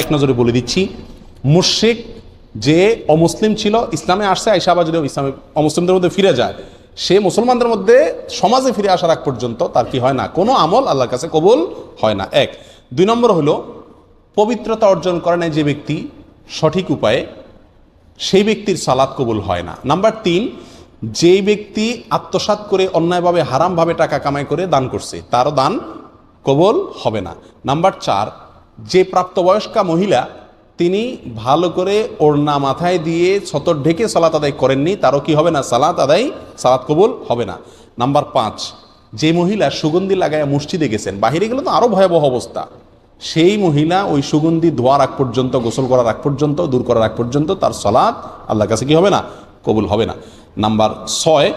এক নজরে বলে দিচ্ছি মুর্শিক যে অমুসলিম ছিল, ইসলামে আসছে, আইসা আবার যদি ইসলামে, অমুসলিমদের মধ্যে ফিরে যায়, সে মুসলমানদের মধ্যে সমাজে ফিরে আসার আগ পর্যন্ত তার কি হয় না? কোনো আমল আল্লাহর কাছে কবুল হয় না। এক। দুই নম্বর হলো, পবিত্রতা অর্জন করে নেয় যে ব্যক্তি, সঠিক উপায়ে সেই ব্যক্তির সালাদ কবুল হয় না। নাম্বার তিন, যেই ব্যক্তি আত্মসাৎ করে অন্যায়ভাবে, হারামভাবে টাকা কামাই করে দান করছে, তারও দান কবল হবে না। নাম্বার চার যে প্রাপ্তবয়স্কা মহিলা তিনি ভালো করে ওড়না মাথায় দিয়ে ছতর ঢেকে সালাত আদায় করেননি, তারও কি হবে না? সালাত আদায়, সালাত কবুল হবে না। নাম্বার পাঁচ, যে মহিলা সুগন্ধি লাগায় মসজিদে গেছেন, বাহিরে গেলে তো আরও ভয়াবহ অবস্থা। সেই মহিলা ওই সুগন্ধি ধোয়ার আগ পর্যন্ত, গোসল করার আগ পর্যন্ত, দূর করার আগ পর্যন্ত তার সলাৎ আল্লাহর কাছে কি হবে না? কবুল হবে না। নাম্বার ছয়,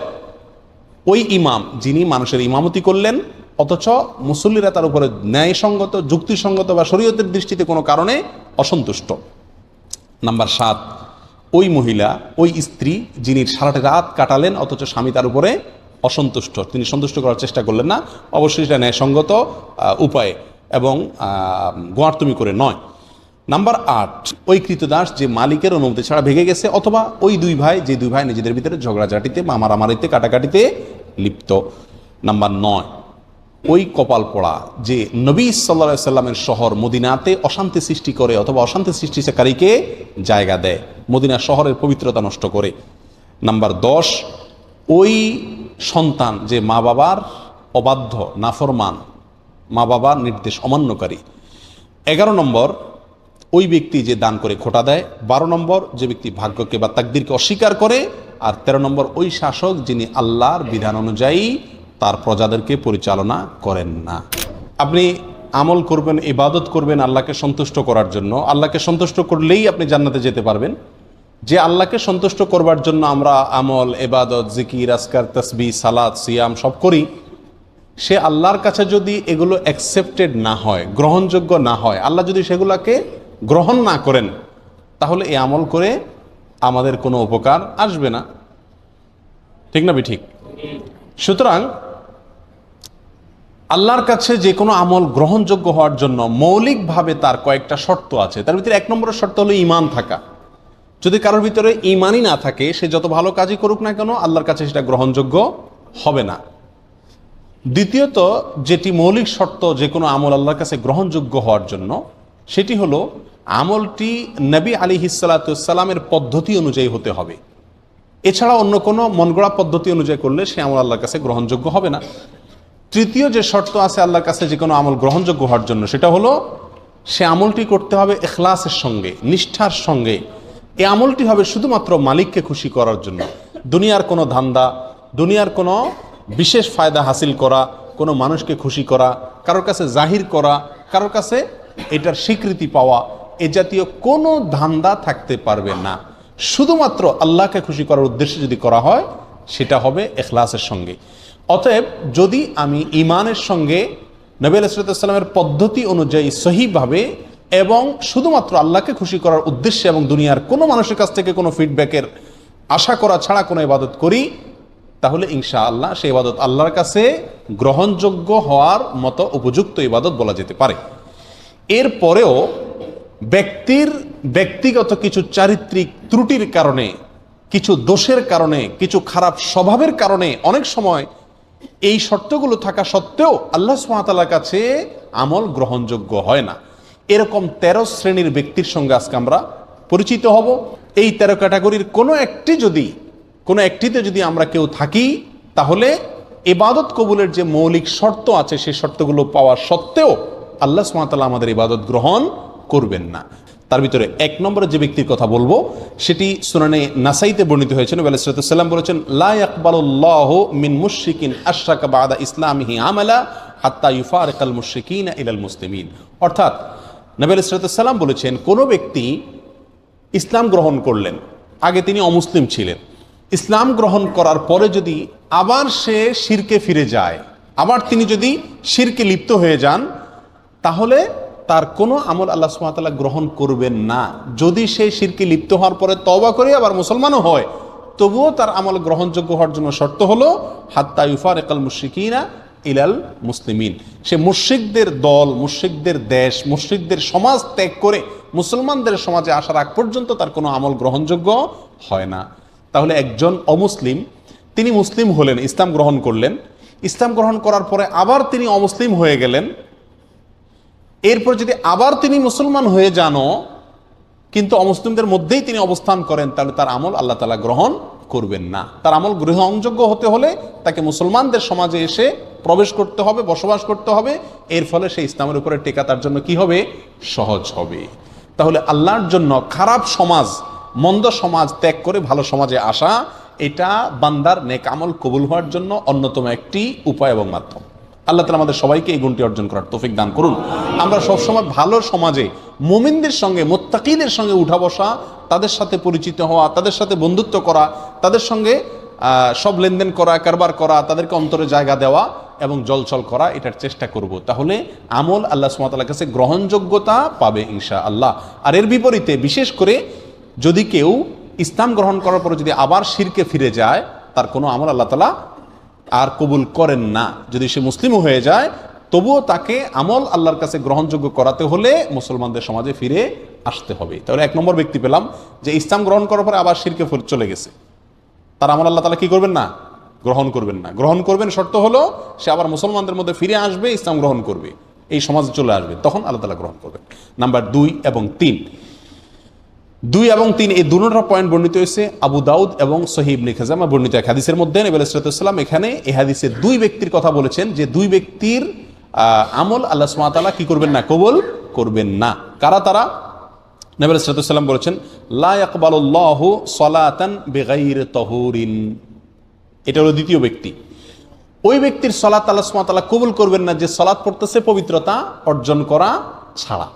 ওই ইমাম যিনি মানুষের ইমামতি করলেন অথচ মুসল্লিরা তার উপরে ন্যায়সঙ্গত, যুক্তিসঙ্গত বা শরীয়তের দৃষ্টিতে কোনো কারণে অসন্তুষ্ট। নাম্বার সাত, ওই মহিলা, ওই স্ত্রী যিনি সারাটা রাত কাটালেন, অথচ স্বামী তার উপরে অসন্তুষ্ট। তিনি সন্তুষ্ট করার চেষ্টা করলেন না, অবশ্যই সেটা ন্যায়সঙ্গত উপায়ে এবং গোয়ার্তমি করে নয়। নাম্বার আট, ওই কৃতদাস যে মালিকের অনুমতি ছাড়া ভেঙে গেছে, অথবা ওই দুই ভাই, যে দুই ভাই নিজেদের ভিতরে ঝগড়াঝাটিতে মারামারিতে কাটাকাটিতে লিপ্ত। নাম্বার নয় ওই কপাল পড়া যে নবী সাল্লা সাল্লামের শহর মদিনাতে অশান্তি সৃষ্টি করে অথবা অশান্তি সৃষ্টিকারীকে জায়গা দেয়, মদিনা শহরের পবিত্রতা নষ্ট করে। নাম্বার দশ, ওই সন্তান যে মা বাবার অবাধ্য, নাফরমান মা বাবার নির্দেশ অমান্যকারী। এগারো নম্বর, ওই ব্যক্তি যে দান করে খোটা দেয়। বারো নম্বর, যে ব্যক্তি ভাগ্যকে বা তাকদিরকে অস্বীকার করে। আর তেরো নম্বর, ওই শাসক যিনি আল্লাহর বিধান অনুযায়ী তার প্রজাদেরকে পরিচালনা করেন না। আপনি আমল করবেন, ইবাদত করবেন আল্লাহকে সন্তুষ্ট করার জন্য। আল্লাহকে সন্তুষ্ট করলেই আপনি জান্নাতে যেতে পারবেন। যে আল্লাহকে সন্তুষ্ট করবার জন্য আমরা আমল এবাদত জিকির আসকার তসবি সালাদ সিয়াম সব করি, সে আল্লাহর কাছে যদি এগুলো অ্যাকসেপ্টেড না হয়, গ্রহণযোগ্য না হয়, আল্লাহ যদি সেগুলোকে গ্রহণ না করেন, তাহলে এই আমল করে আমাদের কোনো উপকার আসবে না। ঠিক না, বি ঠিক? সুতরাং আল্লাহর কাছে যে কোনো আমল গ্রহণযোগ্য হওয়ার জন্য মৌলিকভাবে তার কয়েকটা শর্ত আছে। তার ভিতরে এক নম্বরের শর্ত হলো ইমান থাকা। যদি কারোর ভিতরে ইমানই না থাকে, সে যত ভালো কাজই করুক না কেন, আল্লাহর কাছে সেটা গ্রহণযোগ্য হবে না। দ্বিতীয়ত, যেটি মৌলিক শর্ত যে কোনো আমল আল্লাহর কাছে গ্রহণযোগ্য হওয়ার জন্য, সেটি হলো আমলটি নবী আলী হিসালাতামের পদ্ধতি অনুযায়ী হতে হবে। এছাড়া অন্য কোনো মনগড়া পদ্ধতি অনুযায়ী করলে সে আমল আল্লাহর কাছে গ্রহণযোগ্য হবে না। তৃতীয় যে শর্ত আছে আল্লাহর কাছে যে কোনো আমল গ্রহণযোগ্য হওয়ার জন্য, সেটা হলো সে আমলটি করতে হবে এখলাসের সঙ্গে, নিষ্ঠার সঙ্গে। এ আমলটি হবে শুধুমাত্র মালিককে খুশি করার জন্য। দুনিয়ার কোনো ধান্দা, দুনিয়ার কোনো বিশেষ ফায়দা হাসিল করা, কোনো মানুষকে খুশি করা, কারোর কাছে জাহির করা, কারোর কাছে এটার স্বীকৃতি পাওয়া, এ জাতীয় কোনো ধান্দা থাকতে পারবে না। শুধুমাত্র আল্লাহকে খুশি করার উদ্দেশ্যে যদি করা হয়, সেটা হবে এখলাসের সঙ্গে। অতএব যদি আমি ইমানের সঙ্গে নবী আলাইসালামের পদ্ধতি অনুযায়ী সহিভাবে এবং শুধুমাত্র আল্লাহকে খুশি করার উদ্দেশ্যে এবং দুনিয়ার কোনো মানুষের কাছ থেকে কোনো ফিডব্যাকের আশা করা ছাড়া কোনো ইবাদত করি, তাহলে ইনশা আল্লাহ সেই ইবাদত আল্লাহর কাছে গ্রহণযোগ্য হওয়ার মতো উপযুক্ত ইবাদত বলা যেতে পারে। এরপরেও ব্যক্তির ব্যক্তিগত কিছু চারিত্রিক ত্রুটির কারণে, কিছু দোষের কারণে, কিছু খারাপ স্বভাবের কারণে অনেক সময় এই শর্তগুলো থাকা সত্ত্বেও আল্লাহ সুমাতালার কাছে আমল গ্রহণযোগ্য হয় না। এরকম তেরো শ্রেণির ব্যক্তির সঙ্গে আজকে আমরা পরিচিত হব। এই তেরো ক্যাটাগরির কোনো একটি যদি, কোনো একটিতে যদি আমরা কেউ থাকি, তাহলে এবাদত কবুলের যে মৌলিক শর্ত আছে, সেই শর্তগুলো পাওয়া সত্ত্বেও আল্লাহ সুমাতাল্লাহ আমাদের ইবাদত গ্রহণ করবেন না। তার ভিতরে এক নম্বরে যে ব্যক্তির কথা বলব, সেটি সুনানে নাসাইতে বর্ণিত হয়েছে। নবী আলাইসাল্লাম বলেছেন, লা ইয়াকবালুল্লাহ মিন মুশরিকিন আশরাকা বাদা ইসলামিহি আমালা হাত্তা ইউফারিকাল মুশরিকিন ইলাল মুসলিমিন। অর্থাৎ নবী আলাইসাল্লাম বলেছেন, কোনো ব্যক্তি ইসলাম গ্রহণ করলেন, আগে তিনি অমুসলিম ছিলেন। ইসলাম গ্রহণ করার পরে যদি আবার সে শিরকে ফিরে যায়, আবার তিনি যদি শিরকে লিপ্ত হয়ে যান, তাহলে তার কোনো আমল আল্লাহ সুমাতাল্লাহ গ্রহণ করবেন না। যদি সে শিরকে লিপ্ত হওয়ার পরে তবা করে আবার মুসলমানও হয়, তবুও তার আমল গ্রহণযোগ্য হওয়ার জন্য শর্ত হলো, হাত্তা ইউফার একাল মুশিকিনা ইলাল মুসলিমিন। সে মুশ্রিকদের দল, মুশ্রিকদের দেশ, মুশ্রিকদের সমাজ ত্যাগ করে মুসলমানদের সমাজে আসার আগ পর্যন্ত তার কোনো আমল গ্রহণযোগ্য হয় না। তাহলে একজন অমুসলিম, তিনি মুসলিম হলেন, ইসলাম গ্রহণ করলেন। ইসলাম গ্রহণ করার পরে আবার তিনি অমুসলিম হয়ে গেলেন। এরপর যদি আবার তিনি মুসলমান হয়ে যানও, কিন্তু অমুসলিমদের মধ্যেই তিনি অবস্থান করেন, তাহলে তার আমল আল্লাহ তালা গ্রহণ করবেন না। তার আমল গ্রহণযোগ্য হতে হলে তাকে মুসলমানদের সমাজে এসে প্রবেশ করতে হবে, বসবাস করতে হবে। এর ফলে সেই ইসলামের উপরে টেকা তার জন্য কি হবে? সহজ হবে। তাহলে আল্লাহর জন্য খারাপ সমাজ, মন্দ সমাজ ত্যাগ করে ভালো সমাজে আসা, এটা বান্দার নেক আমল কবুল হওয়ার জন্য অন্যতম একটি উপায় এবং মাধ্যম। আল্লাহ তালা আমাদের সবাইকে এই গুণটি অর্জন করার তৌফিক দান করুন। আমরা সবসময় ভালো সমাজে মুমিনদের সঙ্গে, মোত্তাকিদের সঙ্গে উঠা বসা, তাদের সাথে পরিচিত হওয়া, তাদের সাথে বন্ধুত্ব করা, তাদের সঙ্গে সব লেনদেন করা, কারবার করা, তাদেরকে অন্তরে জায়গা দেওয়া এবং জলচল করা, এটার চেষ্টা করব। তাহলে আমল আল্লাহ সুমাতার কাছে গ্রহণযোগ্যতা পাবে ইনশা আল্লাহ আর এর বিপরীতে, বিশেষ করে যদি কেউ ইসলাম গ্রহণ করার পরে যদি আবার শিরকে ফিরে যায়, তার কোনো আমল আল্লাহ তালা আর কবুল করেন না। যদি সে মুসলিম হয়ে যায়, তবুও তাকে আমল আল্লাহর কাছে গ্রহণযোগ্য করাতে হলে মুসলমানদের সমাজে ফিরে আসতে হবে। তাহলে এক নম্বর ব্যক্তি পেলাম যে ইসলাম গ্রহণ করার পরে আবার শিরকে চলে গেছে। তার আমল আল্লাহ তালা কি করবেন না? গ্রহণ করবেন না। গ্রহণ করবেন শর্ত হলো, সে আবার মুসলমানদের মধ্যে ফিরে আসবে, ইসলাম গ্রহণ করবে। এই সমাজে চলে আসবে, তখন আল্লাহ তালা গ্রহণ করবেন। নাম্বার দুই এবং তিন দুই এবং তিন, এই দুটো পয়েন্ট বর্ণিত হয়েছে আবু দাউদ এবং সহিব নিখাজামা বর্ণিত এক হাদিসের মধ্যে নবী আলাইসালাম এখানে এই হাদিসে দুই ব্যক্তির কথা বলেছেন যে দুই ব্যক্তির আমল আল্লাহ সুমাতালা কি করবেন না, কবুল করবেন না। কারা তারা? নবী আলাইসালাম বলেছেন, লা সলাতান বেগাইর তহুরিন। এটা হলো দ্বিতীয় ব্যক্তি। ওই ব্যক্তির সলাত আল্লাহ সুমাতালা কবুল করবেন না যে সলাৎ পড়তেছে পবিত্রতা অর্জন করা ছাড়া।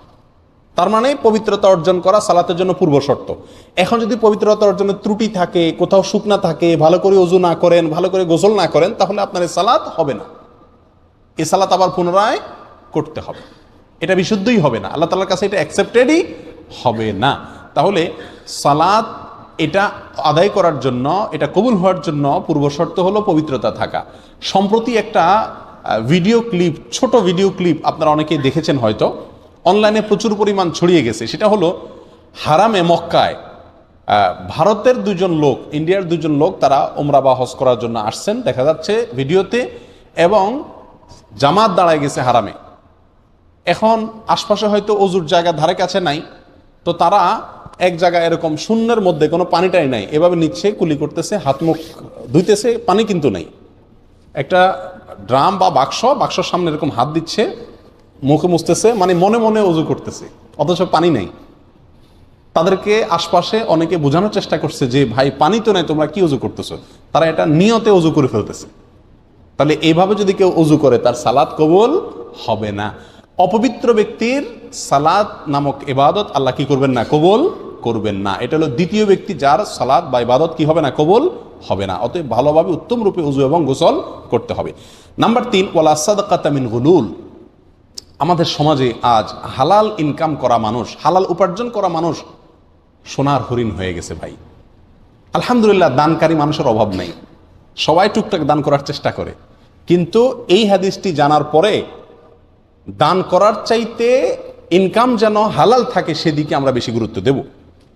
তার মানে পবিত্রতা অর্জন করা সালাতের জন্য পূর্ব শর্ত। এখন যদি পবিত্রতা অর্জনের ত্রুটি থাকে, কোথাও শুকনা থাকে, ভালো করে অজু না করেন, ভালো করে গোসল না করেন, তাহলে আপনার সালাত হবে না। এ সালাত আবার পুনরায় করতে হবে। এটা বিশুদ্ধই হবে না। আল্লাহ তালার কাছে এটা অ্যাকসেপ্টেডই হবে না। তাহলে সালাত এটা আদায় করার জন্য, এটা কবুল হওয়ার জন্য পূর্ব শর্ত হলো পবিত্রতা থাকা। সম্প্রতি একটা ভিডিও ক্লিপ ছোট ভিডিও ক্লিপ আপনারা অনেকেই দেখেছেন হয়তো। অনলাইনে প্রচুর পরিমাণ ছড়িয়ে গেছে। সেটা হলো হারামে মক্কায় ভারতের দুজন লোক, ইন্ডিয়ার দুজন লোক তারা ওমরা বা হজ করার জন্য আসছেন, দেখা যাচ্ছে ভিডিওতে, এবং জামাত দাঁড়ায় গেছে হারামে। এখন আশপাশে হয়তো অজুর জায়গা ধারে কাছে নাই, তো তারা এক জায়গায় এরকম শূন্যের মধ্যে কোনো পানিটাই নাই। এভাবে নিচ্ছে, কুলি করতেছে, হাত মুখ ধুইতেছে, পানি কিন্তু নাই। একটা ড্রাম বা বাক্স, বাক্সর সামনে এরকম হাত দিচ্ছে মুখে মুছতেছে মানে মনে মনে অজু করতেছে, অথচ পানি নেই। তাদেরকে আশপাশে অনেকে বোঝানোর চেষ্টা করছে যে, ভাই, পানি তো নাই, তোমরা কি অজু করতেছো? তারা এটা নিয়তে অজু করে ফেলতেছে। তাহলে এইভাবে যদি কেউ অজু করে, তার সালাদ কবুল হবে না। অপবিত্র ব্যক্তির সালাদ নামক এবাদত আল্লাহ কি করবেন না? কবুল করবেন না। এটা হলো দ্বিতীয় ব্যক্তি যার সালাদ বা ইবাদত কি হবে না? কবুল হবে না। অতএব ভালোভাবে উত্তম রূপে উজু এবং গোসল করতে হবে। নাম্বার তিন, ওয়ালা সাদকাতামিন গুলুল। আমাদের সমাজে আজ হালাল ইনকাম করা মানুষ, হালাল উপার্জন করা মানুষ সোনার হরিণ হয়ে গেছে ভাই। আলহামদুলিল্লাহ দানকারী মানুষের অভাব নেই। সবাই টুকটাক দান করার চেষ্টা করে। কিন্তু এই হাদিসটি জানার পরে দান করার চাইতে ইনকাম যেন হালাল থাকে সেদিকে আমরা বেশি গুরুত্ব দেব।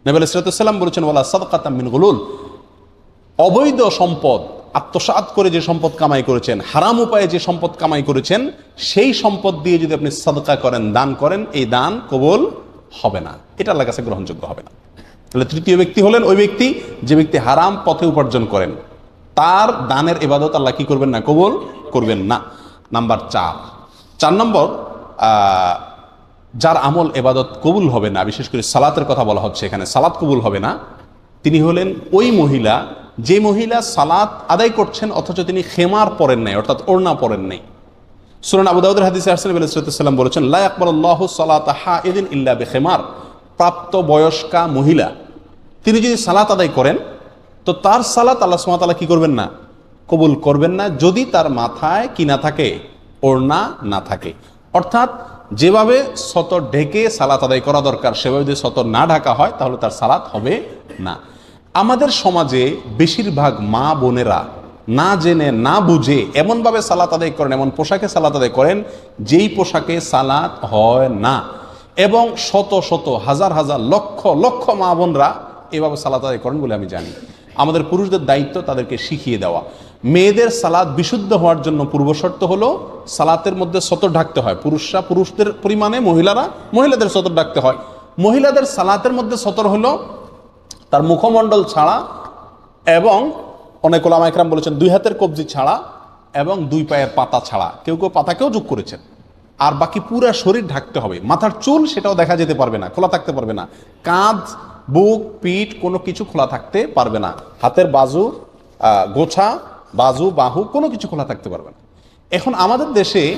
নবী সাল্লাম বলেছেন ওলা সাদকাতাম গুলুল। অবৈধ সম্পদ আত্মসাৎ করে যে সম্পদ কামাই করেছেন, হারাম উপায়ে যে সম্পদ কামাই করেছেন, সেই সম্পদ দিয়ে যদি আপনি সাদকা করেন, দান করেন, এই দান কবল হবে না। এটা আল্লাহর কাছে গ্রহণযোগ্য হবে না। তাহলে তৃতীয় ব্যক্তি হলেন ওই ব্যক্তি যে ব্যক্তি হারাম পথে উপার্জন করেন। তার দানের এবাদত আল্লাহ কি করবেন না, কবল করবেন না। নাম্বার চার। চার নম্বর যার আমল এবাদত কবুল হবে না, বিশেষ করে সালাতের কথা বলা হচ্ছে এখানে, সালাত কবুল হবে না, তিনি হলেন ওই মহিলা যে মহিলা সালাত আদায় করছেন, অথচ তিনি খেমার পরেন নাই, অর্থাৎ ওড়না পরেন নাই। সুরান আবু দাউদের হাদিসে আসলে সাল্লাম বলেছেন, লা আকবরল্লাহ সালাত হা এদিন ইল্লা বেখেমার। প্রাপ্ত বয়স্কা মহিলা, তিনি যদি সালাত আদায় করেন, তো তার সালাত আল্লাহ সুমাতালা কি করবেন না? কবুল করবেন না, যদি তার মাথায় কি না থাকে, ওড়না না থাকে। অর্থাৎ যেভাবে সতর ঢেকে সালাত আদায় করা দরকার, সেভাবে যদি সতর না ঢাকা হয়, তাহলে তার সালাত হবে না। আমাদের সমাজে বেশিরভাগ মা বোনেরা না জেনে, না বুঝে এমনভাবে সালাত আদায় করেন, এমন পোশাকে সালাত আদায় করেন যেই পোশাকে সালাত হয় না। এবং শত শত, হাজার হাজার, লক্ষ লক্ষ মা বোনরা এভাবে সালাত আদায় করেন বলে আমি জানি। আমাদের পুরুষদের দায়িত্ব তাদেরকে শিখিয়ে দেওয়া। মেয়েদের সালাদ বিশুদ্ধ হওয়ার জন্য পূর্বশর্ত হলো সালাতের মধ্যে সতর ঢাকতে হয়। পুরুষরা পুরুষদের পরিমাণে, মহিলারা মহিলাদের সতর ঢাকতে হয়। মহিলাদের সালাতের মধ্যে সতর হলো তার মুখমণ্ডল ছাড়া এবং অনেক ওলামা একরাম বলেছেন, দুই হাতের কবজি ছাড়া এবং দুই পায়ের পাতা ছাড়া। কেউ কেউ পাতাকেও যোগ করেছেন। আর বাকি পুরা শরীর ঢাকতে হবে। মাথার চুল সেটাও দেখা যেতে পারবে না, খোলা থাকতে পারবে না। কাঁধ, বুক, পিঠ কোনো কিছু খোলা থাকতে পারবে না। হাতের বাজু গোছা, বাজু, বাহু কোনো কিছু খোলা থাকতে পারবে না। এখন আমাদের দেশে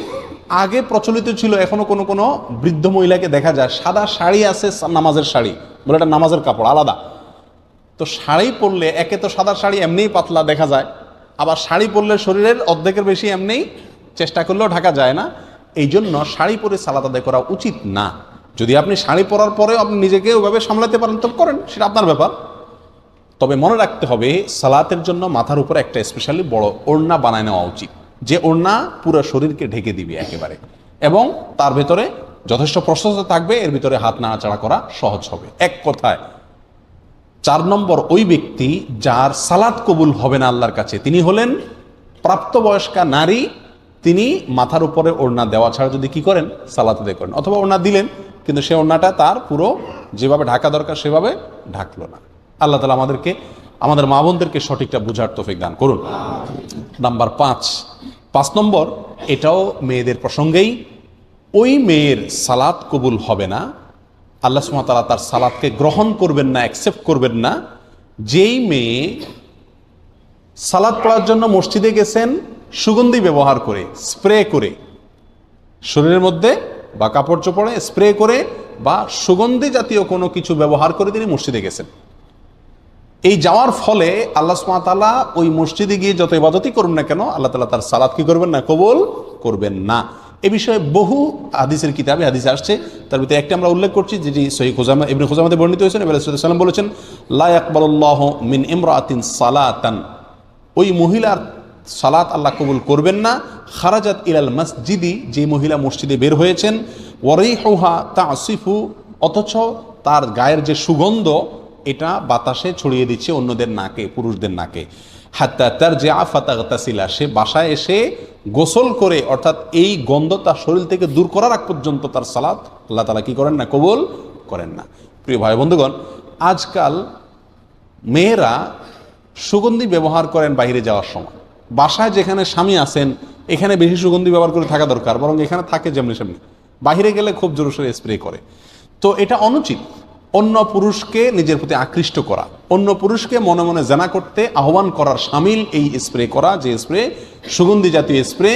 আগে প্রচলিত ছিল, এখনও কোনো কোনো বৃদ্ধ মহিলাকে দেখা যায়, সাদা শাড়ি আছে, নামাজের শাড়ি। বলে এটা নামাজের কাপড়, আলাদা। তো শাড়ি পরলে, একে তো সাদা শাড়ি এমনিই পাতলা দেখা যায়, আবার শাড়ি পরলে শরীরের অর্ধেকের বেশি এমনিই চেষ্টা করলেও ঢাকা যায় না। এই জন্য শাড়ি পরে সালাত আদায় করা উচিত না। যদি আপনি শাড়ি পরার পরেও আপনি নিজেকে ওইভাবে সামলাতে পারেন, তো করেন, সেটা আপনার ব্যাপার। তবে মনে রাখতে হবে, সালাতের জন্য মাথার উপরে একটা স্পেশালি বড় ওড়না বানায় নেওয়া উচিত। যে ওড়না পুরো শরীরকে ঢেকে দিবে একেবারে। এবং তার ভেতরে যথেষ্ট প্রশস্ত থাকবে, এর ভিতরে হাত নাড়াচাড়া করা সহজ হবে। এক কথায় চার নম্বর ওই ব্যক্তি যার সালাদ কবুল হবে না আল্লাহর কাছে। তিনি হলেন প্রাপ্তবয়স্কা নারী, তিনি মাথার উপরে ওড়না দেওয়া ছাড়া যদি কি করেন? সালাত আদায় করেন। অথবা ওড়না দিলেন, কিন্তু সে ওড়নাটা তার পুরো যেভাবে ঢাকা দরকার সেভাবে ঢাকলো না। আল্লাহ তালা আমাদেরকে, আমাদের মা বোনদেরকে সঠিকটা বুঝার তৌফিক দান করুন। নাম্বার পাঁচ। পাঁচ নম্বর, এটাও মেয়েদের প্রসঙ্গেই, ওই মেয়ের সালাত কবুল হবে না আল্লাহ সুমাতালা তার সালাদকে গ্রহণ করবেন না অ্যাকসেপ্ট করবেন না। যেই মেয়ে সালাদ পড়ার জন্য মসজিদে গেছেন, সুগন্ধি ব্যবহার করে স্প্রে করে, শরীরের মধ্যে বা কাপড় চোপড়ে স্প্রে করে বা সুগন্ধি জাতীয় কোনো কিছু ব্যবহার করে তিনি মসজিদে গেছেন। এই যাওয়ার ফলে আল্লাহ সুমাতালা ওই মসজিদে গিয়ে যত ইবাদতই করুন না কেন, আল্লাহ তালা তার সালাদ কি করবেন না, কবল করবেন না। এ বিষয়ে বহু হাদিসের কিতাবে হাদিস আসছে। তার ভিতরে একটা আমরা উল্লেখ করছি, যেটি সহি খুজামা, ইবনে খুজামাতে বর্ণিত হয়েছেন এবার সাল্লাম বলেছেন, লা ইয়াকবালুল্লাহ মিন ইমরাতিন সালাতান। ওই মহিলার সালাত আল্লাহ কবুল করবেন না। খারাজাত ইলাল মসজিদি, যে মহিলা মসজিদে বের হয়েছেন হৌহা তা তাসিফু, অথচ তার গায়ের যে সুগন্ধ, এটা বাতাসে ছড়িয়ে দিচ্ছে অন্যদের নাকে, পুরুষদের নাকে। হাত্তা তার যে আফাতাগতাসিলা সে বাসায় এসে গোসল করে, অর্থাৎ এই গন্ধ তার শরীর থেকে দূর করার আগ পর্যন্ত তার সালাত, আল্লাহ তালা কি করেন না? কবুল করেন না। প্রিয় ভাই বন্ধুগণ, আজকাল মেয়েরা সুগন্ধি ব্যবহার করেন বাইরে যাওয়ার সময়। বাসায় যেখানে স্বামী আছেন, এখানে বেশি সুগন্ধি ব্যবহার করে থাকা দরকার, বরং এখানে থাকে যেমনি সেমনি বাইরে গেলে খুব জোরে সোরে স্প্রে করে। তো এটা অনুচিত। অন্য পুরুষকে নিজের প্রতি আকৃষ্ট করা, অন্য পুরুষকে মনে মনে জানা করতে আহ্বান করার সামিল এই স্প্রে করা, যে স্প্রে, সুগন্ধি জাতীয় স্প্রে,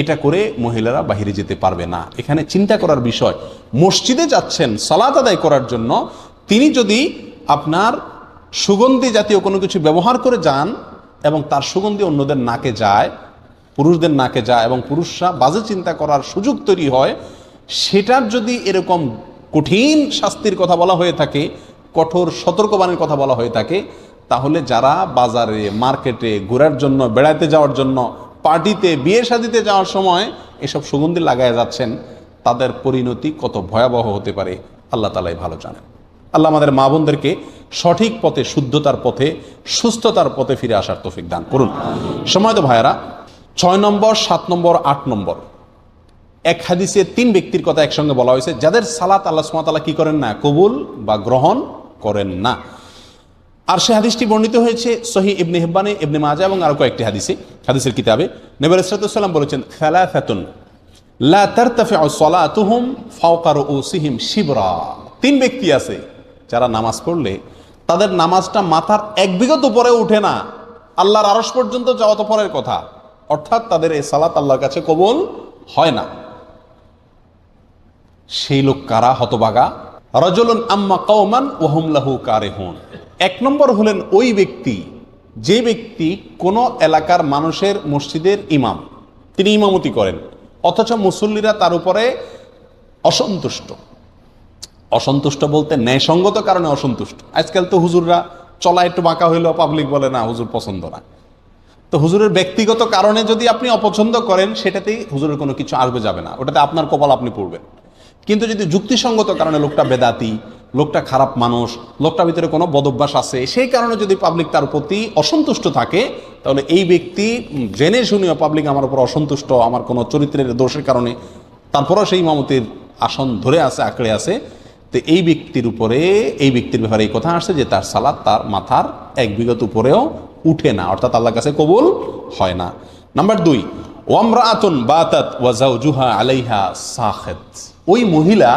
এটা করে মহিলারা বাহিরে যেতে পারবে না। এখানে চিন্তা করার বিষয়, মসজিদে যাচ্ছেন, সালাত আদায় করার জন্য তিনি যদি আপনার সুগন্ধি জাতীয় কোনো কিছু ব্যবহার করে যান এবং তার সুগন্ধি অন্যদের নাকে যায়, পুরুষদের নাকে যায় এবং পুরুষরা বাজে চিন্তা করার সুযোগ তৈরি হয়, সেটার যদি এরকম কঠিন শাস্তির কথা বলা হয়ে থাকে, কঠোর সতর্কবাণীর কথা বলা হয়ে থাকে, তাহলে যারা বাজারে, মার্কেটে ঘোরার জন্য বেড়াতে যাওয়ার জন্য, পার্টিতে বিয়ে শাদিতে যাওয়ার সময় এসব সুগন্ধি লাগায় যাচ্ছেন, তাদের পরিণতি কত ভয়াবহ হতে পারে, আল্লাহ তালাই ভালো জানেন। আল্লাহ আমাদের মা বোনদেরকে সঠিক পথে, শুদ্ধতার পথে, সুস্থতার পথে ফিরে আসার তৌফিক দান করুন। সময় তো ভাইয়ারা, ছয় নম্বর, সাত নম্বর, আট নম্বর এক হাদিসে তিন ব্যক্তির কথা একসঙ্গে বলা হয়েছে, যাদের সালাত আল্লাহ সুমাতাল্লাহ কি করেন না, কবুল বা গ্রহণ করেন না। আর সে হাদিসটি বর্ণিত হয়েছে সহি ইবনে হিব্বানে, ইবনে মাজা এবং আরও কয়েকটি হাদিসে, হাদিসের কিতাবে। নবী সাল্লাম বলেছেন খেলা ফেতুন লা শিবরা। তিন ব্যক্তি আছে যারা নামাজ পড়লে তাদের নামাজটা মাথার এক বিগত উপরে উঠে না। আল্লাহর আরস পর্যন্ত যাওয়া তো পরের কথা। অর্থাৎ তাদের এই সালাত আল্লাহর কাছে কবুল হয় না। সেই লোক কারা? হতবাগা। রজলুন আম্মা কৌমান ওহম লাহু কারেহুন। এক নম্বর হলেন ওই ব্যক্তি, যে ব্যক্তি কোন এলাকার মানুষের মসজিদের ইমাম। তিনি ইমামতি করেন, অথচ মুসল্লিরা তার উপরে অসন্তুষ্ট। অসন্তুষ্ট বলতে ন্যায়সঙ্গত কারণে অসন্তুষ্ট। আজকাল তো হুজুররা চলা একটু বাঁকা হইলেও পাবলিক বলে, না, হুজুর পছন্দ না। তো হুজুরের ব্যক্তিগত কারণে যদি আপনি অপছন্দ করেন, সেটাতেই হুজুরের কোনো কিছু আসবে, যাবে না। ওটাতে আপনার কপাল আপনি পড়বেন। কিন্তু যদি যুক্তিসঙ্গত কারণে লোকটা বেদাতি, লোকটা খারাপ মানুষ, লোকটার ভিতরে কোনো বদভ্যাস আছে, সেই কারণে যদি পাবলিক তার প্রতি অসন্তুষ্ট থাকে, তাহলে এই ব্যক্তি জেনে শুনেও পাবলিক আমার উপর অসন্তুষ্ট, আমার কোনো চরিত্রের দোষের কারণে তারপরও সেই ইমামতির আসন ধরে আছে, আঁকড়ে আছে, তো এই ব্যক্তির উপরে, এই ব্যক্তির ব্যাপারে এই কথা আসছে যে তার সালাদ তার মাথার এক বিগত উপরেও উঠে না, অর্থাৎ আল্লাহর কাছে কবুল হয় না। নাম্বার দুই, ওয়ামরাআতুন বাতাত ওয়াজাউজুহা আলাইহা সাখেত। ওই মহিলা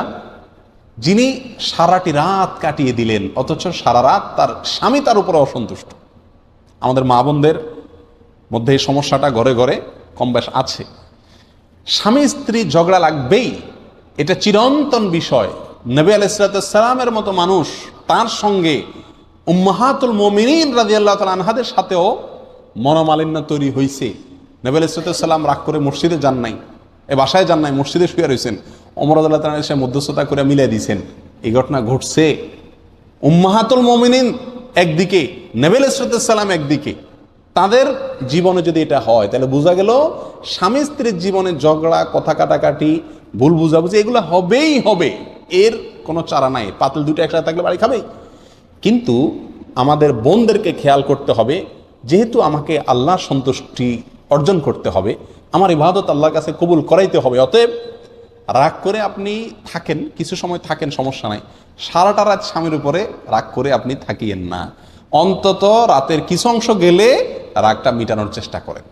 যিনি সারাটি রাত কাটিয়ে দিলেন, অথচ সারা রাত তার স্বামী তার উপরে অসন্তুষ্ট। আমাদের মা বোনদের মধ্যে এই সমস্যাটা ঘরে ঘরে কম বেশ আছে। স্বামী স্ত্রী ঝগড়া লাগবেই, এটা চিরন্তন বিষয়। নবী আলাইসালামের মতো মানুষ, তার সঙ্গে উম্মাহাতুল মমিনিন রাজি আল্লাহ তাল আনহাদের সাথেও মনোমালিন্য তৈরি হয়েছে নবী আলাইসালাম রাগ করে মসজিদে যান নাই, এ বাসায় যান নাই, মসজিদে শুয়ে রয়েছেন অমর আল্লাহ তালা এসে মধ্যস্থতা করে মিলিয়ে দিয়েছেন। এই ঘটনা ঘটছে উম্মাহাতুল মমিনিন একদিকে নেবেল ইসরতাম একদিকে। তাদের জীবনে যদি এটা হয়, তাহলে বোঝা গেল স্বামী স্ত্রীর জীবনে ঝগড়া, কথা কাটাকাটি, ভুল বুঝাবুঝি, এগুলো হবেই হবে। এর কোনো চারা নাই। পাতল দুটো একসাথে থাকলে বাড়ি খাবেই। কিন্তু আমাদের বোনদেরকে খেয়াল করতে হবে, যেহেতু আমাকে আল্লাহ সন্তুষ্টি অর্জন করতে হবে, আমার ইবাদত আল্লাহর কাছে কবুল করাইতে হবে। অতএব রাগ করে আপনি থাকেন, কিছু সময় থাকেন, সমস্যা নাই। সারাটা রাত স্বামীর উপরে রাগ করে আপনি থাকিয়েন না। অন্তত রাতের কিছু অংশ গেলে রাগটা মিটানোর চেষ্টা করেন।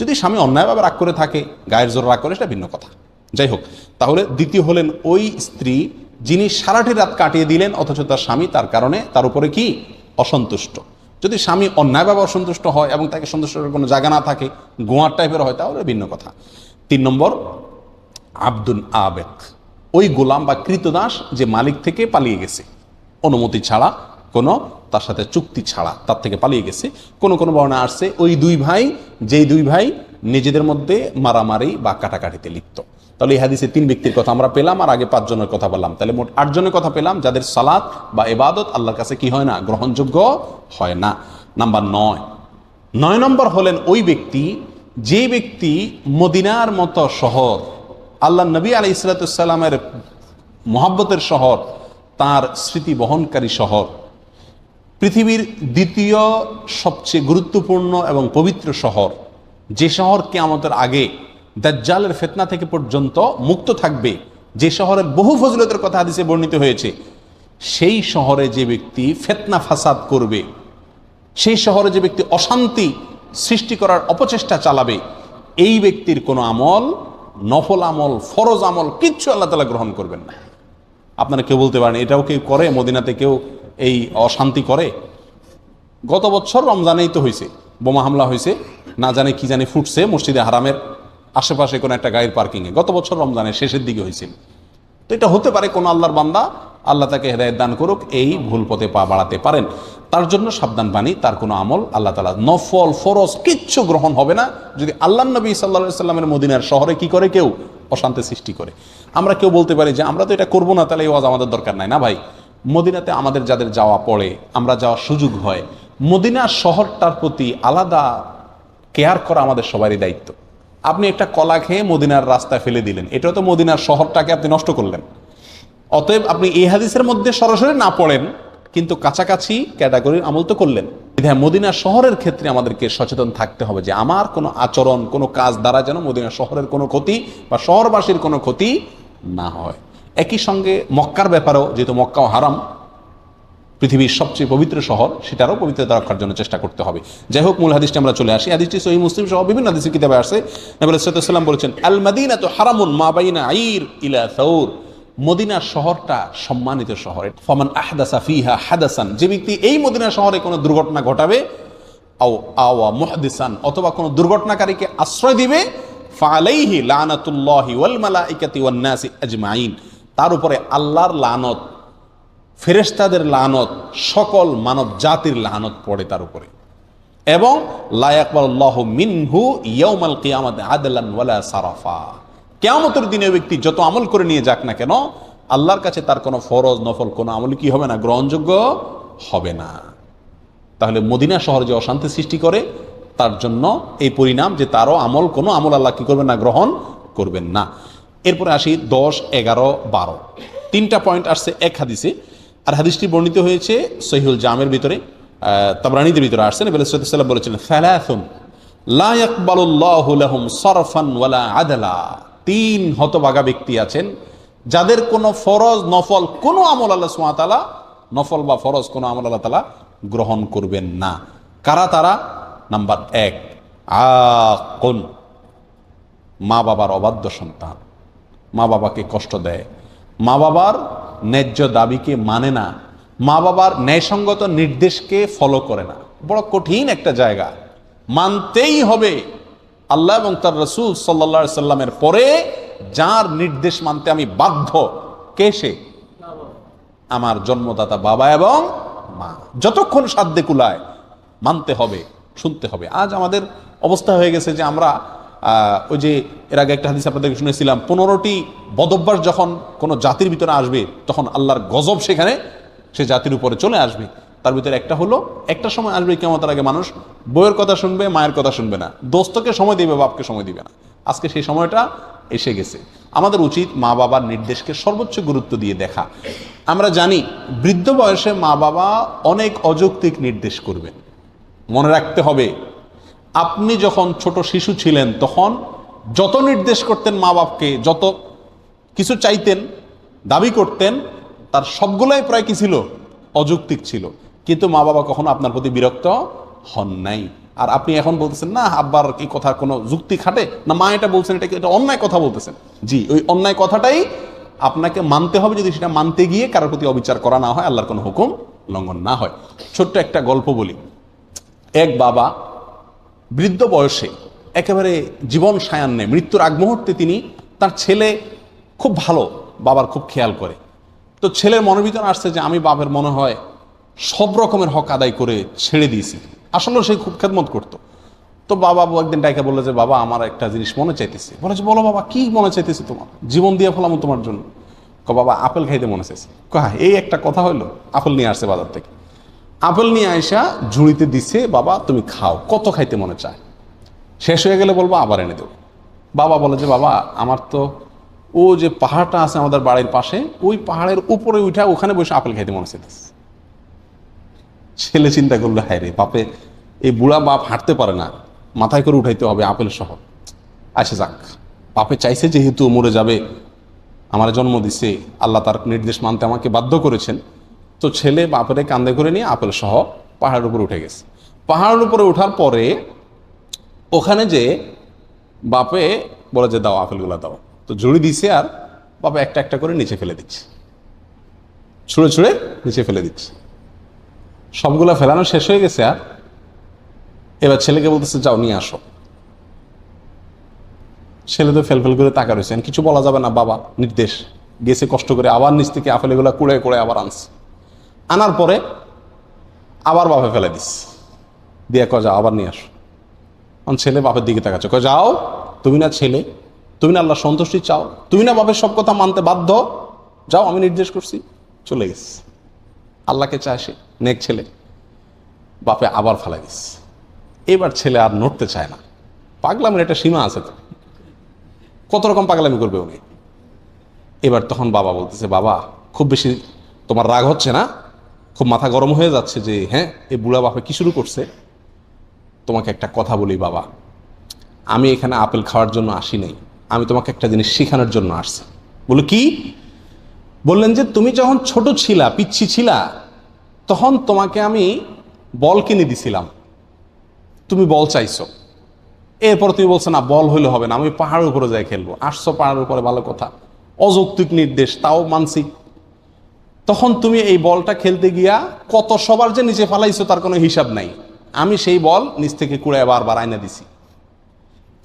যদি স্বামী অন্যায়ভাবে রাগ করে থাকে, গায়ের জোর রাগ করে, সেটা ভিন্ন কথা। যাই হোক, তাহলে দ্বিতীয় হলেন ওই স্ত্রী যিনি সারাটি রাত কাটিয়ে দিলেন, অথচ তার স্বামী তার কারণে তার উপরে কি? অসন্তুষ্ট। যদি স্বামী অন্যায়ভাবে অসন্তুষ্ট হয় এবং তাকে সন্তুষ্ট কোনো জায়গা না থাকে, গোয়ার টাইপের হয়, তাহলে ভিন্ন কথা। তিন নম্বর আব্দুল আবেক ওই গোলাম বা কৃতদাস যে মালিক থেকে পালিয়ে গেছে। অনুমতি ছাড়া, কোনো তার সাথে চুক্তি ছাড়া তার থেকে পালিয়ে গেছে। কোন কোনো বর্ণা আসছে, ওই দুই ভাই, যেই দুই ভাই নিজেদের মধ্যে মারামারি বা কাটাকাটিতে লিপ্ত। তাহলে এই হাদিসে তিন ব্যক্তির কথা আমরা পেলাম আর আগে পাঁচজনের কথা বললাম। তাহলে মোট আটজনের কথা পেলাম, যাদের সালাত বা এবাদত আল্লাহর কাছে কি হয় না, গ্রহণযোগ্য হয় না। নাম্বার নয়। নয় নম্বর হলেন ওই ব্যক্তি, যে ব্যক্তি মদিনার মতো শহর আল্লাহ নবী আলি ইসলাতামের মোহাব্বতের শহর, তার স্মৃতি বহনকারী শহর। পৃথিবীর দ্বিতীয় সবচেয়ে গুরুত্বপূর্ণ এবং পবিত্র শহর, যে শহর কেয়ামতের আগে দাজ্জালের ফেতনা থেকে পর্যন্ত মুক্ত থাকবে, যে শহরের বহু ফজিলতের কথা হাদিসে বর্ণিত হয়েছে, সেই শহরে যে ব্যক্তি ফেতনা ফাসাদ করবে, সেই শহরে যে ব্যক্তি অশান্তি সৃষ্টি করার অপচেষ্টা চালাবে, এই ব্যক্তির কোনো আমল নফল আমল, ফরজ আমল, কিচ্ছু আল্লাহ তালা গ্রহণ করবেন না। আপনারা কেউ বলতে পারেন, এটাও কেউ করে, মদিনাতে কেউ এই অশান্তি করে? গত বছর রমজানেই তো হয়েছে বোমা হামলা হয়েছে না জানে কি জানে ফুটছে মসজিদে হারামের আশেপাশে কোনো একটা গাড়ির পার্কিংয়ে গত বছর রমজানের শেষের দিকে হয়েছিল তো এটা হতে পারে কোনো আল্লাহর বান্দা আল্লাহ তাকে হেদায়ত দান করুক, এই ভুল পথে পা বাড়াতে পারেন। তার জন্য সাবধান বাণী, তার কোনো আমল আল্লাহ তালা নফল, ফরজ কিচ্ছু গ্রহণ হবে না। যদি আল্লাহ নবী সাল্লা সাল্লামের মদিনার শহরে কি করে? কেউ অশান্তি সৃষ্টি করে। আমরা কেউ বলতে পারি যে, আমরা তো এটা করব না, তাহলে এই ওয়াজ আমাদের দরকার নাই। না ভাই, মদিনাতে আমাদের যাদের যাওয়া পড়ে, আমরা যাওয়ার সুযোগ হয়। মদিনার শহরটার প্রতি আলাদা কেয়ার করা আমাদের সবারই দায়িত্ব। আপনি একটা কলা খেয়ে মদিনার রাস্তায় ফেলে দিলেন। এটাও তো মদিনার শহরটাকে আপনি নষ্ট করলেন। অতএব আপনি এই হাদিসের মধ্যে সরাসরি না পড়েন, কিন্তু কাছাকাছি ক্যাটাগরির আমল তো করলেন। হ্যাঁ মদিনা শহরের ক্ষেত্রে আমাদেরকে সচেতন থাকতে হবে যে আমার কোনো আচরণ, কোনো কাজ দ্বারা যেন মদিনা শহরের কোনো ক্ষতি বা শহরবাসীর কোনো ক্ষতি না হয়। একই সঙ্গে মক্কার ব্যাপারেও, যেহেতু মক্কাও হারাম, পৃথিবীর সবচেয়ে পবিত্র শহর, সেটারও পবিত্রতা রক্ষার জন্য চেষ্টা করতে হবে। যাই হোক, মূল হাদিসটি আমরা চলে আসি। হাদিসটি সহি মুসলিম সহ বিভিন্ন হাদিসের কিতাবে আসে। নবী সাল্লাম বলেছেন আল মাদিনা তো হারামুন মা বাইনা আইর ইলা সৌর মদিনা শহরটা সম্মানিত শহর। ফমান আহদাসা ফিহা হাদাসান। যে ব্যক্তি এই মদিনা শহরে কোনো দুর্ঘটনা ঘটাবে, আও আওয়া মুহাদিসান, অথবা কোনো দুর্ঘটনাকারীকে আশ্রয় দিবে ফালাইহি লানাতুল্লাহি ওয়াল মালাইকাতি ওয়ান নাসি আজমাইন। তার উপরে আল্লাহর লানত, ফেরেশতাদের লানত, সকল মানব জাতির লানত পড়ে তার উপরে। এবং লায়াকবাল্লাহ মিনহু ইয়াউমাল কিয়ামাত আদলান ওয়ালা সারাফা। কেয়ামতের দিনে ব্যক্তি যত আমল করে নিয়ে যাক না কেন, আল্লাহর কাছে তার কোনো ফরজ, নফল, কোনো আমল কি হবে না, গ্রহণযোগ্য হবে না। তাহলে মদিনা শহর যে অশান্তি সৃষ্টি করে, তার জন্য এই পরিণাম যে তারও আমল, কোনো আমল আল্লাহ কি করবেন না, গ্রহণ করবেন না। এরপরে আসি দশ, এগারো, বারো। তিনটা পয়েন্ট আসছে এক হাদিসে, আর হাদিসটি বর্ণিত হয়েছে সহিউল জামের ভিতরে তাবরানিদের ভিতরে আসছে, নবী সাল্লাম বলেছিলেন ইয়াকবালুল্লাহু লাহুম সরফান ওয়ালা আদলা। তিন হতভাগা ব্যক্তি আছেন, যাদের কোনো ফরজ নফল, কোনো আমল আল্লাহ সুমাতালা নফল বা ফরজ কোনো আমল আল্লাহ তালা গ্রহণ করবেন না। কারা তারা? নাম্বার এক কোন মা বাবার অবাধ্য সন্তান। মা বাবাকে কষ্ট দেয়। মা বাবার ন্যায্য দাবিকে মানে না। মা বাবার ন্যায়সঙ্গত নির্দেশকে ফলো করে না। বড় কঠিন একটা জায়গা। মানতেই হবে আল্লাহ এবং তার রসুল সাল্লা সাল্লামের পরে যার নির্দেশ মানতে আমি বাধ্য, কে সে? আমার জন্মদাতা বাবা এবং মা। যতক্ষণ সাধ্যে কুলায়, মানতে হবে, শুনতে হবে। আজ আমাদের অবস্থা হয়ে গেছে যে আমরা ওই যে এর আগে একটা হাদিস আপনাদেরকে শুনেছিলাম, পনেরোটি বদভ্যাস যখন কোনো জাতির ভিতরে আসবে, তখন আল্লাহর গজব সেখানে সে জাতির উপরে চলে আসবে। তার ভিতরে একটা হলো, একটা সময় আসবে কেমন তার আগে মানুষ বইয়ের কথা শুনবে, মায়ের কথা শুনবে না। দোস্তকে সময় দিবে, বাপকে সময় দিবে না। আজকে সেই সময়টা এসে গেছে। আমাদের উচিত মা বাবার নির্দেশকে সর্বোচ্চ গুরুত্ব দিয়ে দেখা। আমরা জানি, বৃদ্ধ বয়সে মা বাবা অনেক অযৌক্তিক নির্দেশ করবেন মনে রাখতে হবে, আপনি যখন ছোট শিশু ছিলেন তখন যত নির্দেশ করতেন মা বাপকে যত কিছু চাইতেন, দাবি করতেন, তার সবগুলোই প্রায় কি ছিল? অযৌক্তিক ছিল। কিন্তু মা বাবা কখনো আপনার প্রতি বিরক্ত হন নাই। আর আপনি এখন বলতেছেন, না, আব্বার কি কথা কোনো যুক্তি খাটে? না, মা এটা বলছেন, এটা এটা অন্যায় কথা বলতেছেন? জি, ওই অন্যায় কথাটাই আপনাকে মানতে হবে যদি সেটা মানতে গিয়ে কারোর প্রতি অবিচার করা না হয়, আল্লাহর কোনো হুকুম লঙ্ঘন না হয়। ছোট্ট একটা গল্প বলি। এক বাবা বৃদ্ধ বয়সে একেবারে জীবন সায়ান্নে মৃত্যুর আগ মুহূর্তে তিনি তার ছেলে খুব ভালো, বাবার খুব খেয়াল করে। তো ছেলের মনের ভিতরে আসছে যে, আমি বাবার মনে হয় সব রকমের হক আদায় করে ছেড়ে দিয়েছি। আসলে সে খুব খেদমত করতো। তো বাবা একদিন ডাইকা বলল যে, বাবা, আমার একটা জিনিস মনে চাইতেছে। বলে যে, বলো বাবা, কি মনে চাইতেছে তোমার? জীবন দিয়ে ফেলাম তোমার জন্য। ক, বাবা, আপেল খাইতে মনে চাইছে। কহা এই একটা কথা হইল, আপেল নিয়ে আসছে বাজার থেকে। আপেল নিয়ে আইসা ঝুড়িতে দিছে, বাবা, তুমি খাও, কত খাইতে মনে চায়? শেষ হয়ে গেলে বলব, আবার এনে দেবো। বাবা বলে যে, বাবা, আমার তো ও যে পাহাড়টা আছে আমাদের বাড়ির পাশে, ওই পাহাড়ের উপরে উঠা ওখানে বসে আপেল খাইতে মনে চাইতেছে। ছেলে চিন্তা করল হ্যাঁ রে বাপে, এই বুড়া বাপ হাঁটতে পারে না। মাথায় করে উঠাইতে হবে আপেল সহ আচ্ছা যাক, বাপে চাইছে যেহেতু মরে যাবে, আমার জন্ম দিছে, আল্লাহ তার নির্দেশ মানতে আমাকে বাধ্য করেছেন। তো ছেলে বাপেরে কান্দে করে নিয়ে আপেল সহ পাহাড়ের উপরে উঠে গেছে। পাহাড়ের উপরে ওঠার পরে ওখানে যে বাপে বলে যে, দাও আপেলগুলো দাও। তো ঝুড়ি দিছে আর বাপে একটা একটা করে নিচে ফেলে দিচ্ছে। ছুঁড়ে ছুঁড়ে নিচে ফেলে দিচ্ছে। সবগুলা ফেলানো শেষ হয়ে গেছে, আর এবার ছেলেকে বলতেছে, যাও, নিয়ে আসো। ছেলে তো ফেল ফেল করে তাকা রয়েছেন কিছু বলা যাবে না, বাবা, নির্দেশ। গেছে কষ্ট করে, আবার নিচ থেকে আপেল এগুলা কুড়ে কুড়ে আবার আনছে। আনার পরে আবার বাপে ফেলে দিস। দিয়ে ক যাও, আবার নিয়ে আসো। আমার ছেলে বাপের দিকে তাকাচ্ছে। ক যাও, তুমি না ছেলে, তুমি না আল্লাহ সন্তুষ্টি চাও, তুমি না বাপের সব কথা মানতে বাধ্য। যাও, আমি নির্দেশ করছি। চলে গেছে। আল্লাহকে চায় সে নেক ছেলে। বাপে আবার ফেলা দিস। এবার ছেলে আর নড়তে চায় না। পাগলামের একটা সীমা আছে তো। কত রকম পাগলামি করবে উনি? এবার তখন বাবা বলতেছে, বাবা, খুব বেশি তোমার রাগ হচ্ছে না? খুব মাথা গরম হয়ে যাচ্ছে যে হ্যাঁ এই বুড়া বাপে কি শুরু করছে? তোমাকে একটা কথা বলি বাবা। আমি এখানে আপেল খাওয়ার জন্য আসি নাই। আমি তোমাকে একটা জিনিস শেখানোর জন্য আসছি। বলো, কি? বললেন যে, তুমি যখন ছোট ছিলা, পিচ্ছি ছিলা, তখন তোমাকে আমি বল কিনে দিছিলাম। তুমি বল চাইছো। এরপর তুমি বলছো, না, বল হইলে হবে না, আমি পাহাড়ের উপরে যাই খেলব। আসছো পাহাড়ের উপরে, ভালো কথা। অযৌক্তিক নির্দেশ, তাও মানছি। তখন তুমি এই বলটা খেলতে গিয়া কত সবার যে নিচে ফালাইছো, তার কোনো হিসাব নাই। আমি সেই বল নিচ থেকে কুড়ে বারবার আয়না দিছি।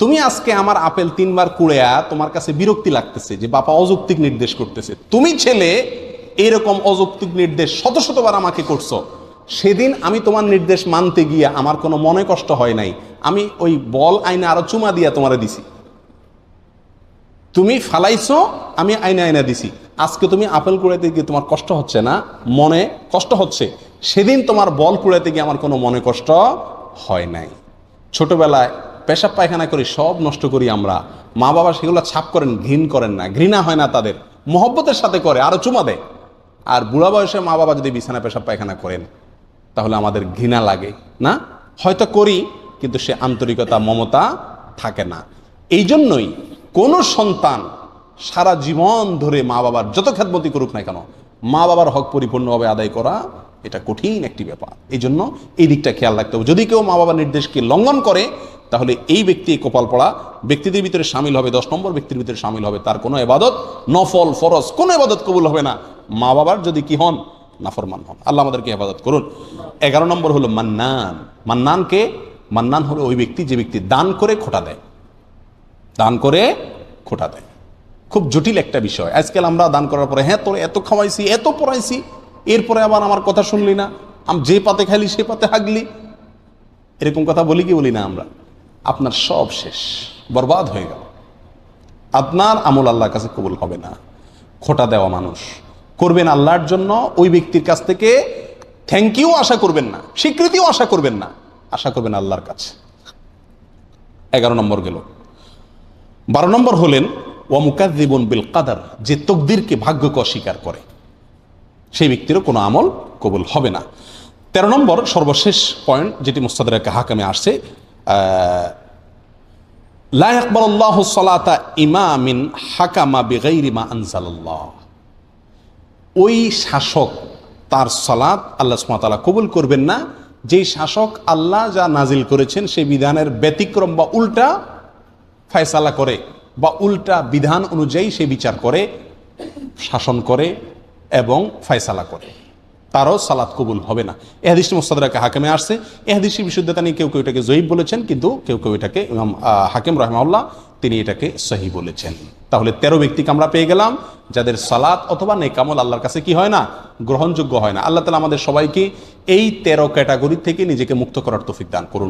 তুমি আজকে আমার আপেল তিনবার কুড়েয়া তোমার কাছে বিরক্তি লাগতেছে যে বাবা অযৌক্তিক নির্দেশ করতেছে। তুমি ছেলে এরকম অযৌক্তিক নির্দেশ শত শতবার আমাকে করছ। সেদিন আমি তোমার নির্দেশ মানতে গিয়ে আমার কোনো মনে কষ্ট হয় নাই। আমি ওই বল আইনে আরও চুমা দিয়া তোমারে দিছি। তুমি ফালাইছো, আমি আইনা আইনা দিছি। আজকে তুমি আপেল কুড়াইতে গিয়ে তোমার কষ্ট হচ্ছে না? মনে কষ্ট হচ্ছে? সেদিন তোমার বল কুড়াইতে গিয়ে আমার কোনো মনে কষ্ট হয় নাই। ছোটবেলায় পেশাব পায়খানা করি, সব নষ্ট করি আমরা। মা বাবা সেগুলো ছাপ করেন, ঘৃণ করেন না। ঘৃণা হয় না তাদের। মহব্বতের সাথে করে, আরও চুমা দেয়। আর বুড়া বয়সে মা বাবা যদি বিছানা পেশাব পায়খানা করেন, তাহলে আমাদের ঘৃণা লাগে, না? হয়তো করি, কিন্তু সে আন্তরিকতা, মমতা থাকে না। এই জন্যই কোনো সন্তান সারা জীবন ধরে মা বাবার যত খ্যাতমতি করুক না কেন, মা বাবার হক পরিপূর্ণভাবে আদায় করা এটা কঠিন একটি ব্যাপার। এই জন্য এই দিকটা খেয়াল রাখতে হবে। যদি কেউ মা বাবার নির্দেশকে লঙ্ঘন করে, তাহলে এই ব্যক্তি কপাল পড়া। ব্যক্তিদের ভিতরে সামিল হবে, দশ নম্বর ব্যক্তির ভিতরে সামিল হবে। তার কোনো এবাদত, নফল, ফরজ, কোনো এবাদত কবুল হবে না। মা বাবার যদি কি হন, নাফরমান হন। আল্লাহ আমাদেরকে হেফাজত করুন। এগারো নম্বর হলো মান্নান। মান্নানকে মান্নান হলো ওই ব্যক্তি যে ব্যক্তি দান করে খোটা দেয়। দান করে খোটা দেয়। খুব জটিল একটা বিষয়। আজকাল আমরা দান করার পরে হ্যাঁ তোর এত খাওয়াইছি, এত পড়াইছি। এরপরে আবার আমার কথা শুনলি না। আম যে পাতে খাইলি, সে পাতে হাগলি। এরকম কথা বলি কি বলি না আমরা? আপনার সব শেষ, বরবাদ হয়ে গেল। আপনার আমল আল্লাহর কাছে কবুল হবে না। খোটা দেওয়া মানুষ। করবেন আল্লাহর জন্য ওই ব্যক্তির কাছ থেকে থ্যাংক ইউ আশা করবেন না, স্বীকৃতিও আশা করবেন না। আশা করবেন আল্লাহর কাছে। এগারো নম্বর গেল। বারো নম্বর হলেন ওয়ামুকাদ্দিবুন বিল কাদার, যে তকদিরকে ভাগ্যকে অস্বীকার করে। সেই ব্যক্তিরও কোনো আমল কবুল হবে না। তেরো নম্বর সর্বশেষ পয়েন্ট যেটি মুস্তাদের হাকামে আসছে লা ইয়াকবালুল্লাহু সালাতা ইমামিন হাকামা বিগাইরি মা আনজালাল্লাহ। ওই শাসক তার সালাত আল্লাহ সুমাতালা কবুল করবেন না। যেই শাসক আল্লাহ যা নাজিল করেছেন সেই বিধানের ব্যতিক্রম বা উল্টা ফয়সালা করে বা উল্টা বিধান অনুযায়ী সে বিচার করে, শাসন করে এবং ফয়সালা করে। তারও সালাত কবুল হবে না। এ হাদিসটি মোস্তাদাকে হাকিমে আসছে। এ হাদিসটি বিশুদ্ধতা নিয়ে কেউ কেউ এটাকে জয়ীব বলেছেন, কিন্তু কেউ কেউ এটাকে ইমাম হাকিম রহমাউল্লাহ তিনি এটাকে সহি বলেছেন। তাহলে তেরো ব্যক্তিকে আমরা পেয়ে গেলাম, যাদের সালাত অথবা নেকামল আল্লাহর কাছে কি হয় না, গ্রহণযোগ্য হয় না। আল্লাহ তালা আমাদের সবাইকে এই তেরো ক্যাটাগরি থেকে নিজেকে মুক্ত করার তৌফিক দান করুন।